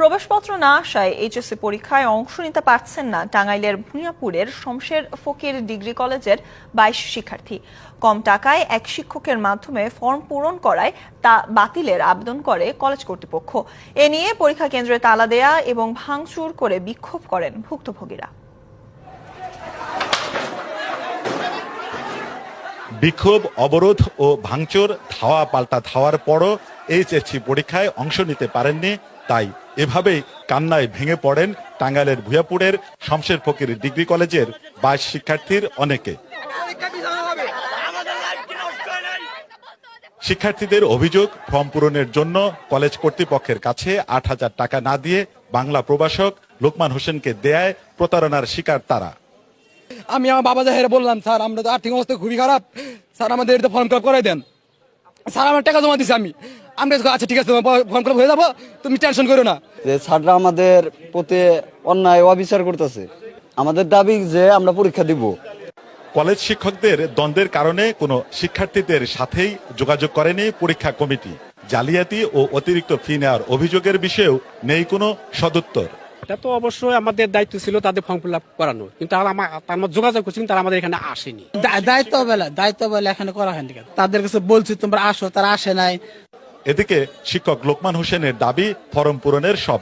প্রবেশপত্র না আসায় এইচএসসি পরীক্ষায় অংশ নিতে পারছেন না টাঙ্গাইলের ভূঁইয়াপুরের শমশের ফকির ডিগ্রি কলেজের বাইশ শিক্ষার্থী। কম টাকায় এক শিক্ষকের মাধ্যমে ফর্ম পূরণ করায় তা বাতিলের আবেদন করে কলেজ কর্তৃপক্ষ। এ নিয়ে পরীক্ষা কেন্দ্রে তালা দেয়া এবং ভাঙচুর করে বিক্ষোভ করেন ভুক্তভোগীরা। বিক্ষোভ, অবরোধ ও ভাঙচুর, ধাওয়া পাল্টা ধাওয়ার পরও এইচএসসি পরীক্ষায় অংশ নিতে পারেননি, তাই এভাবেই কান্নায় ভেঙে পড়েন টাঙ্গাইলের ভুয়াপুরের শমশের ফকির ডিগ্রি কলেজের বাইশ শিক্ষার্থীর অনেকে। শিক্ষার্থীদের অভিযোগ, ফর্ম পূরণের জন্য কলেজ কর্তৃপক্ষের কাছে আট হাজার টাকা না দিয়ে বাংলা প্রবাসক লোকমান হোসেনকে দেয় প্রতারণার শিকার তারা। আমি আমার বাবা জাহের বললাম, স্যার, আমরা তো আর্থিক অবস্থা খুবই খারাপ। স্যার, আমাদের ফর্ম ফিল করে দেন। স্যার, আমার টাকা জমা দিছি আমি। আমি আচ্ছা ঠিক আছে ফর্ম ফিল হয়ে যাব। তুমি টেনশন করো না। যে স্যাররা আমাদের প্রতি অন্যায় অবিচার করতেছে। আমাদের দাবি যে আমরা পরীক্ষা দিব। কলেজ শিক্ষকদের দ্বন্দ্বের কারণে কোনো শিক্ষার্থীদের সাথেই যোগাযোগ করেনি পরীক্ষা কমিটি। জালিয়াতি ও অতিরিক্ত ফি নেওয়ার অভিযোগের বিষয়েও নেই কোনো সদুত্তর। এটা তো অবশ্যই আমাদের দায়িত্ব ছিল তাদের ফর্ম ফিল আপ করানো। কিন্তু আমার তার মধ্যে যোগাযোগ করছি কিন্তু তারা আমাদের এখানে আসেনি। দায়িত্ব বেলা দায়িত্ব বেলা এখানে করা হয়নি? তাদের কাছে বলছি তোমরা আসো তারা আসে নাই। এদিকে শিক্ষক লোকমান হোসেনের দাবি ফরম পূরণের সব